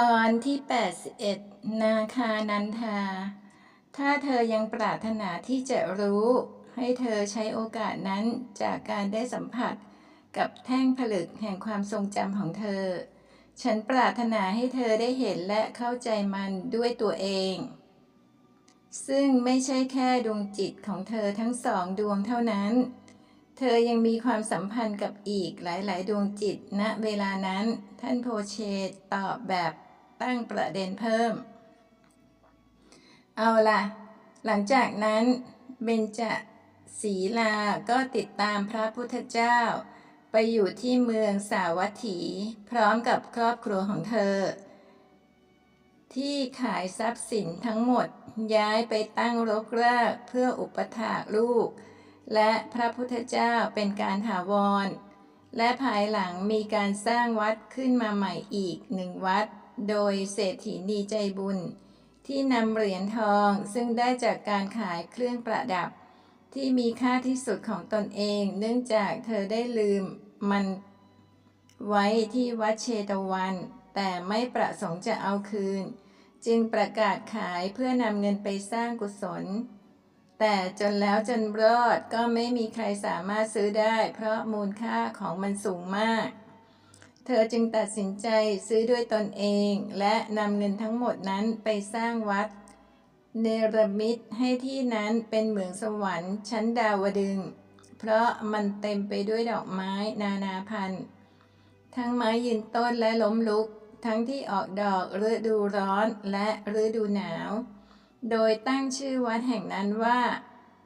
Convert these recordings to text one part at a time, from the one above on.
ตอนที่ 81 นาคานันทา ถ้าเธอยังปรารถนาที่จะรู้ ให้เธอใช้โอกาสนั้นจากการได้สัมผัสกับแท่งผลึกแห่งความทรงจำของเธอ ฉันปรารถนาให้เธอได้เห็นและเข้าใจมันด้วยตัวเอง ซึ่งไม่ใช่แค่ดวงจิตของเธอทั้งสองดวงเท่านั้น เธอยังมีความสัมพันธ์กับอีกหลาย ๆ ดวงจิตณเวลานั้น ท่านโพเชตตอบแบบ ตั้งประเด็นเพิ่ม เอาล่ะ หลังจากนั้นเบญจศีลาก็ติดตามพระพุทธเจ้า ไปอยู่ที่เมืองสาวัตถี พร้อมกับครอบครัวของเธอ ที่ขายทรัพย์สินทั้งหมดย้ายไปตั้งรกรากเพื่ออุปถากลูก และพระพุทธเจ้าเป็นการถาวร และภายหลังมีการสร้างวัดขึ้นมาใหม่อีกหนึ่งวัด โดยเศรษฐีนีใจบุญ ที่นำเหรียญทองซึ่งได้จากการขายเครื่องประดับ ที่มีค่าที่สุดของตนเอง เนื่องจากเธอได้ลืมมันไว้ที่วัดเชตวัน แต่ไม่ประสงค์จะเอาคืน จึงประกาศขายเพื่อนำเงินไปสร้างกุศล แต่จนแล้วจนรอดก็ไม่มีใครสามารถซื้อได้ เพราะมูลค่าของมันสูงมาก เธอจึงตัดสินใจซื้อด้วยตนเอง และนำเงินทั้งหมดนั้นไปสร้างวัด เนรมิตให้ที่นั้นเป็นเหมืองสวรรค์ชั้นดาวดึง เพราะมันเต็มไปด้วยดอกไม้นานาพันธุ์ ทั้งไม้ยืนต้นและล้มลุก ทั้งที่ออกดอกฤดูร้อนและฤดูหนาว โดยตั้งชื่อวัดแห่งนั้นว่า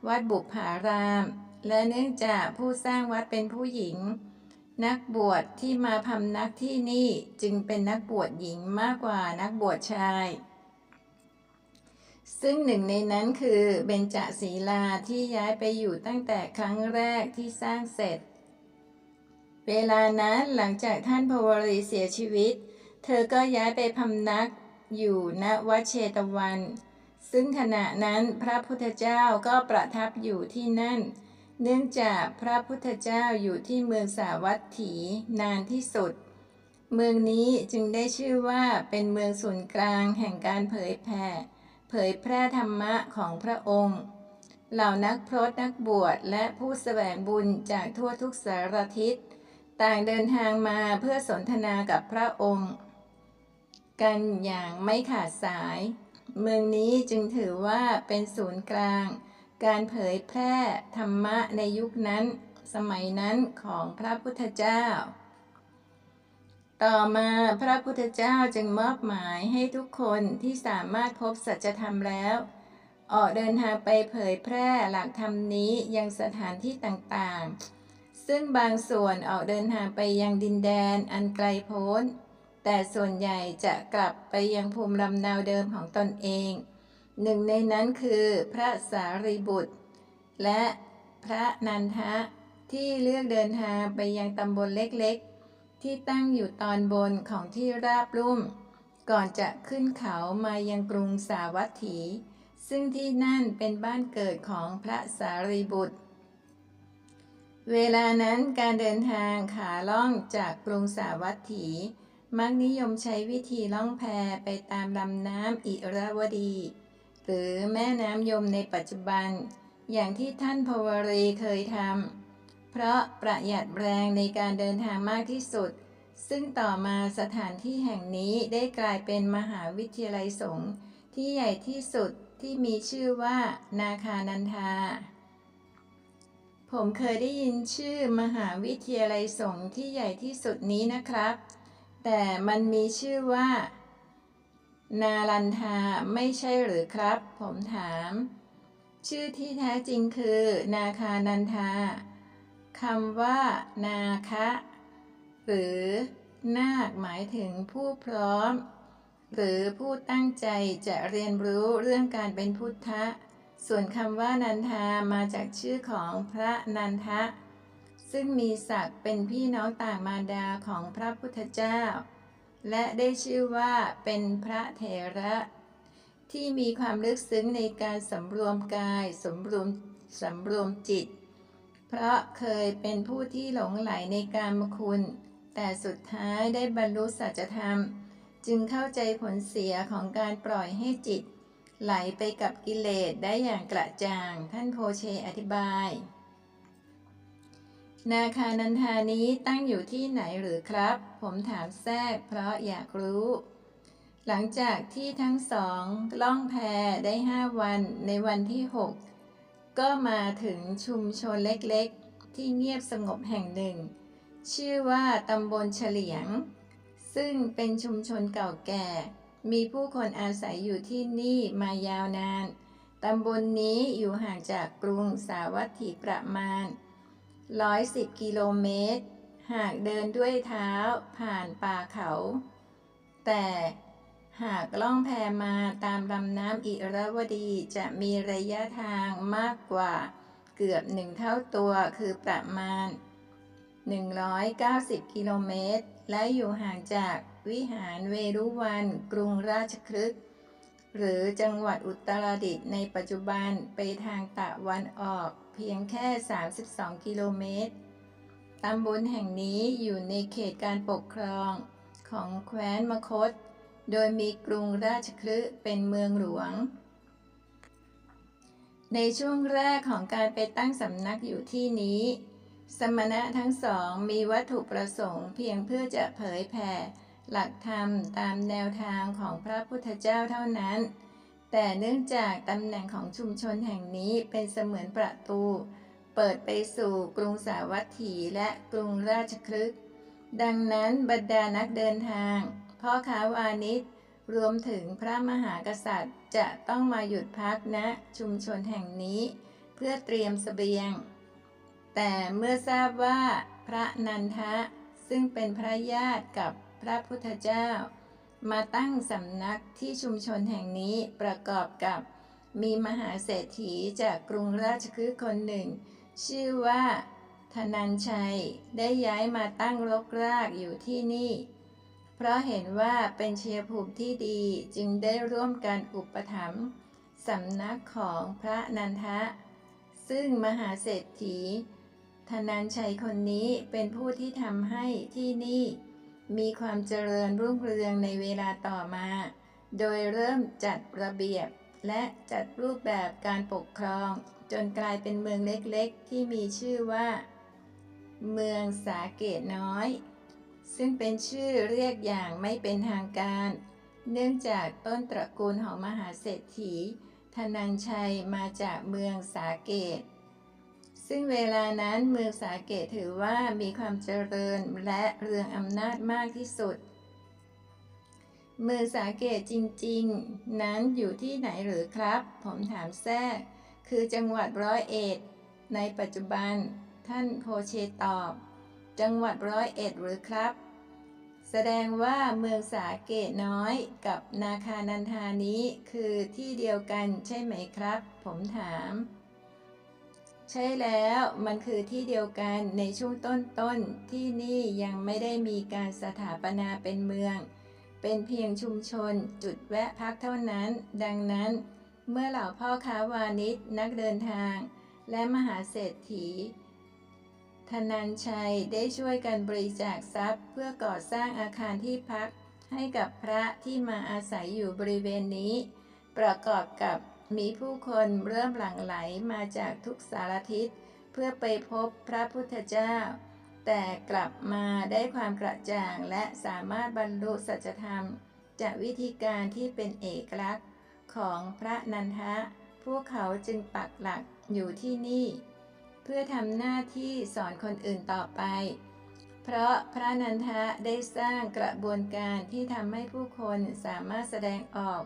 วัดบุพาราม และเนื่องจากผู้สร้างวัดเป็นผู้หญิง นักบวชที่มาพำนักที่นี่จึงเป็นนักบวชหญิงมากกว่านักบวชชาย ซึ่งหนึ่งในนั้นคือเบญจศีลาที่ย้ายไปอยู่ตั้งแต่ครั้งแรกที่สร้างเสร็จ เวลานั้นหลังจากท่านพวรีเสียชีวิต เธอก็ย้ายไปพำนักอยู่ณวัดเชตวัน ซึ่งขณะนั้นพระพุทธเจ้าก็ประทับอยู่ที่นั่น เนื่องจากพระพุทธเจ้าอยู่ที่เมืองสาวัตถีนานที่สุด เมืองนี้จึงได้ชื่อว่าเป็นเมืองศูนย์กลางแห่งการเผยแผ่เผยแพร่ธรรมะของพระองค์ เหล่านักพรตนักบวชและผู้แสวงบุญจากทั่วทุกสารทิศ ต่างเดินทางมาเพื่อสนทนากับพระองค์ กันอย่างไม่ขาดสาย เมืองนี้จึงถือว่าเป็นศูนย์กลาง การเผยแพร่ธรรมะในยุคนั้น สมัยนั้นของพระพุทธเจ้า ต่อมาพระพุทธเจ้าจึงมอบหมายให้ทุกคนที่สามารถพบสัจธรรมแล้ว ออกเดินทางไปเผยแพร่หลักธรรมนี้ยังสถานที่ต่างๆ ซึ่งบางส่วนออกเดินทางไปยังดินแดนอันไกลโพ้น แต่ส่วนใหญ่จะกลับไปยังภูมิลำเนาเดิมของตนเอง หนึ่งในนั้นคือพระสารีบุตร และพระนันทะที่เลือกเดินทางไปยังตำบลเล็กๆ ที่ตั้งอยู่ตอนบนของที่ราบลุ่ม ก่อนจะขึ้นเขามายังกรุงสาวัตถี ซึ่งที่นั่นเป็นบ้านเกิดของพระสารีบุตร เวลานั้นการเดินทางขาล่องจากกรุงสาวัตถี มักนิยมใช้วิธีล่องแพไปตามลำน้ำอิระวดี หรือแม่น้ำยมในปัจจุบัน อย่างที่ท่านพวรีเคยทำเพราะประหยัดแรงในการเดินทางมากที่สุด ซึ่งต่อมาสถานที่แห่งนี้ได้กลายเป็นมหาวิทยาลัยสงฆ์ที่ใหญ่ที่สุดที่มีชื่อว่านาคานันทา ผมเคยได้ยินชื่อมหาวิทยาลัยสงฆ์ที่ใหญ่ที่สุดนี้นะครับ แต่มันมีชื่อว่า นาลันทาไม่ใช่หรือครับ ผมถาม ชื่อที่แท้จริงคือ นาคานันทาคำว่า นาคะ หรือนาคหมายถึงผู้พร้อม หรือผู้ตั้งใจจะเรียนรู้เรื่องการเป็นพุทธะ ส่วนคำว่านันทามาจากชื่อของพระนันทะ ซึ่งมีศักดิ์เป็นพี่น้องต่างมารดาของพระพุทธเจ้า และได้ชื่อว่าเป็นพระเถระ ที่มีความลึกซึ้งในการสำรวมกายสำรวมสำรวมจิต เพราะเคยเป็นผู้ที่หลงไหลในการมคุณ แต่สุดท้ายได้บรรลุสัจธรรม จึงเข้าใจผลเสียของการปล่อยให้จิต ไหลไปกับกิเลสได้อย่างกระจ่าง ท่านโพเชอธิบาย นาคานันทานี้ตั้งอยู่ที่ไหนหรือครับ ผมถามแทรกเพราะอยากรู้ หลังจากที่ทั้งสองล่องแพได้ห้าวันในวันที่หกก็มาถึงชุมชนเล็กๆ ที่เงียบสงบแห่งหนึ่ง ชื่อว่าตำบลเฉลียง ซึ่งเป็นชุมชนเก่าแก่ มีผู้คนอาศัยอยู่ที่นี่มายาวนาน ตำบลนนี้อยู่ห่างจากกรุงสาวัตถีประมาณ 110 กิโลเมตร หากเดินด้วยเท้าผ่านป่าเขา แต่หากล่องแพมาตามลำน้ำอิระวดีจะมีระยะทางมากกว่าเกือบหนึ่งเท่าตัวคือประมาณ 190 กิโลเมตร และอยู่ห่างจากวิหารเวรุวันกรุงราชคฤห์หรือจังหวัดอุตรดิตถ์ในปัจจุบันไปทางตะวันออก เพียงแค่ 32 กิโลเมตร ตำบลแห่งนี้อยู่ในเขตการปกครองของแคว้นมคธโดยมีกรุงราชคฤห์เป็นเมืองหลวง ในช่วงแรกของการไปตั้งสำนักอยู่ที่นี้ สมณะทั้งสองมีวัตถุประสงค์เพียงเพื่อจะเผยแผ่หลักธรรมตามแนวทางของพระพุทธเจ้าเท่านั้น แต่เนื่องจากตำแหน่งของชุมชนแห่งนี้เป็นเสมือนประตู เปิดไปสู่กรุงสาวัตถีและกรุงราชคลึกดังนั้นบรรดานักเดินทาง พ่อค้าวานิชรวมถึงพระมหากษัตริย์จะต้องมาหยุดพักณชุมชนแห่งนี้ เพื่อเตรียมเสบียง แต่เมื่อทราบว่าพระนันทะซึ่งเป็นพระญาติกับพระพุทธเจ้า มาตั้งสำนักที่ชุมชนแห่งนี้ประกอบกับ มีมหาเศรษฐีจากกรุงราชคฤห์คนหนึ่ง ชื่อว่า ธนัญชัยได้ย้ายมาตั้งรกรากอยู่ที่นี่ เพราะเห็นว่าเป็นเชียร์ภูมิที่ดีจึงได้ร่วมกันอุปถัมภ์สำนักของพระนันทะ ซึ่งมหาเศรษฐีธนัญชัยคนนี้เป็นผู้ที่ทำให้ที่นี่ มีความเจริญรุ่งเรืองในเวลาต่อมา โดยเริ่มจัดระเบียบ และจัดรูปแบบการปกครอง จนกลายเป็นเมืองเล็กๆ ที่มีชื่อว่า เมืองสาเกตน้อย ซึ่งเป็นชื่อเรียกอย่างไม่เป็นทางการ เนื่องจากต้นตระกูลของมหาเศรษฐีธนัญชัยมาจากเมืองสาเกต ซึ่งเวลานั้นเมืองสาเกตถือว่ามีความเจริญและเรืองอำนาจมากที่สุด เมืองสาเกตจริงๆ นั้นอยู่ที่ไหนหรือครับ ผมถามแทรก คือจังหวัดร้อยเอ็ด ในปัจจุบัน ท่านโพเชตอบ จังหวัดร้อยเอ็ดหรือครับ แสดงว่าเมืองสาเกตน้อยกับนาคานันทานี้คือที่เดียวกันใช่ไหมครับ ผมถาม ใช่แล้วมันคือที่เดียวกันในช่วงต้นๆที่นี่ยังไม่ได้มีการสถาปนาเป็นเมือง เป็นเพียงชุมชน จุดแวะพักเท่านั้น ดังนั้น เมื่อเหล่าพ่อค้าวานิชนักเดินทาง และมหาเศรษฐีธนัญชัยได้ช่วยกันบริจาคทรัพย์ เพื่อก่อสร้างอาคารที่พักให้กับพระที่มาอาศัยอยู่บริเวณนี้ ประกอบกับ มีผู้คนเริ่มหลั่งไหลมาจากทุกสารทิศ เพื่อไปพบพระพุทธเจ้า แต่กลับมาได้ความกระจ่างและสามารถบรรลุสัจธรรม จากวิธีการที่เป็นเอกลักษณ์ของพระนันทะ พวกเขาจึงปักหลักอยู่ที่นี่ เพื่อทำหน้าที่สอนคนอื่นต่อไป เพราะพระนันทะได้สร้างกระบวนการที่ทำให้ผู้คนสามารถแสดงออก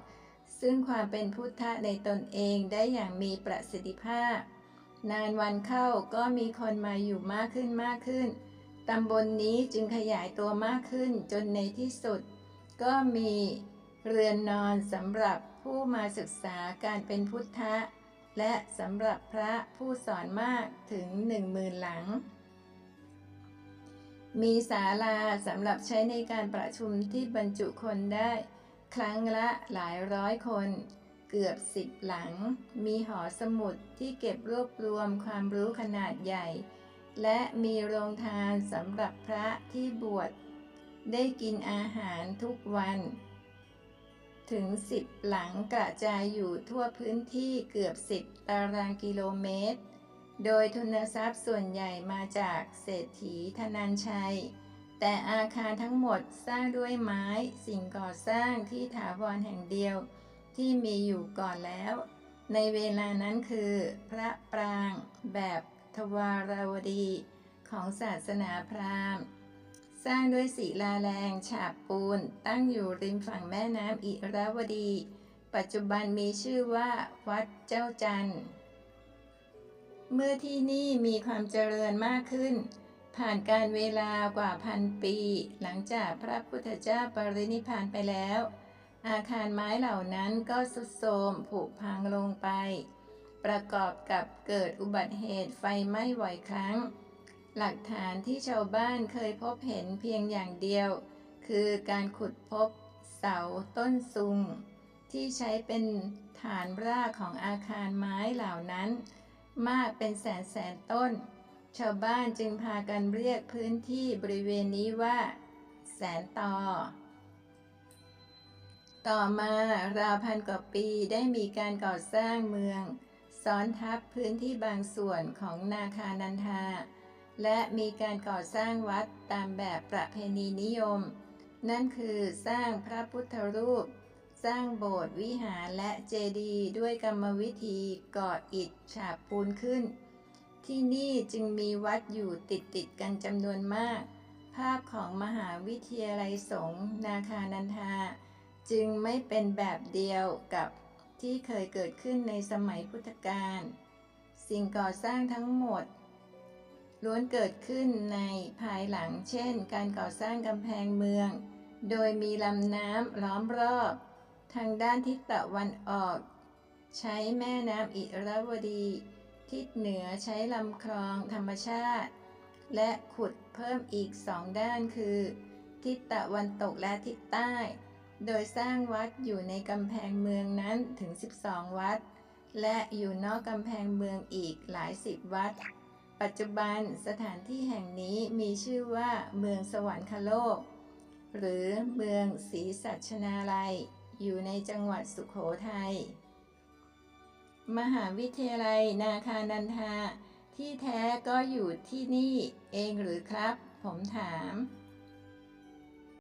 ซึ่งความเป็นพุทธะในตนเองได้อย่างมีประสิทธิภาพ นานวันเข้าก็มีคนมาอยู่มากขึ้นมากขึ้น ตำบลนนี้จึงขยายตัวมากขึ้นจนในที่สุด ก็มีเรือนนอนสำหรับผู้มาศึกษาการเป็นพุทธะ และสำหรับพระผู้สอนมากถึงหนึ่งหมื่นหลัง มีศาลาสำหรับใช้ในการประชุมที่บรรจุคนได้ ครั้งละหลายร้อยคน เกือบสิบหลัง มีหอสมุดที่เก็บรวบรวมความรู้ขนาดใหญ่ และมีโรงทานสำหรับพระที่บวชได้กินอาหารทุกวัน ถึง10หลังกระจายอยู่ทั่วพื้นที่เกือบ10ตารางกิโลเมตร โดยทุนทรัพย์ส่วนใหญ่มาจากเศรษฐีธนันชัย แต่อาคารทั้งหมดสร้างด้วยไม้สิ่งก่อสร้างที่ถาวรแห่งเดียวที่มีอยู่ก่อนแล้ว ในเวลานั้นคือ พระปรางแบบทวารวดีของศาสนาพราหมณ์ สร้างด้วยศิลาแรงฉาบปูนตั้งอยู่ริมฝั่งแม่น้ำอิราวดี ปัจจุบันมีชื่อว่า วัดเจ้าจันทร์เมื่อที่นี่มีความเจริญมากขึ้น ผ่านการเวลากว่าพันปี หลังจากพระพุทธเจ้าปรินิพานไปแล้ว อาคารไม้เหล่านั้นก็สุดโทรมผุพังลงไป ประกอบกับเกิดอุบัติเหตุไฟไหม้บ่อยครั้ง หลักฐานที่ชาวบ้านเคยพบเห็นเพียงอย่างเดียว คือการขุดพบเสาต้นซุง ที่ใช้เป็นฐานรากของอาคารไม้เหล่านั้น มากเป็นแสนแสนต้น ชาวบ้านจึงพากันเรียกพื้นที่บริเวณนี้ว่า แสนตอต่อมาราวพันกว่าปีได้มีการก่อสร้างเมือง ซ้อนทับพื้นที่บางส่วนของนาคานันทา และมีการก่อสร้างวัดตามแบบประเพณีนิยม นั่นคือสร้างพระพุทธรูป สร้างโบสถ์วิหารและเจดีย์ด้วยกรรมวิธีก่ออิฐฉาบปูนขึ้น ที่นี่จึงมีวัดอยู่ติดติดกันจำนวนมาก ภาพของมหาวิทยาลัยสงฆ์นาคานันทา จึงไม่เป็นแบบเดียวกับที่เคยเกิดขึ้นในสมัยพุทธกาลสิ่งก่อสร้างทั้งหมด ล้วนเกิดขึ้นในภายหลังเช่น การก่อสร้างกำแพงเมือง โดยมีลำน้ำล้อมรอบ ทางด้านทิศตะวันออก ใช้แม่น้ำอิราวดี ทิศเหนือใช้ลำคลองธรรมชาติ และขุดเพิ่มอีกสองด้านคือ ทิศตะวันตกและทิศใต้ โดยสร้างวัดอยู่ในกำแพงเมืองนั้นถึง 12 วัด และอยู่นอกกำแพงเมืองอีกหลายสิบวัด ปัจจุบันสถานที่แห่งนี้มีชื่อว่าเมืองสวรรคโลก หรือเมืองศรีสัชนาลัย อยู่ในจังหวัดสุขโขทัย มหาวิทยาลัยนาคานันทาที่แท้ก็อยู่ที่นี่เองหรือครับ ผมถาม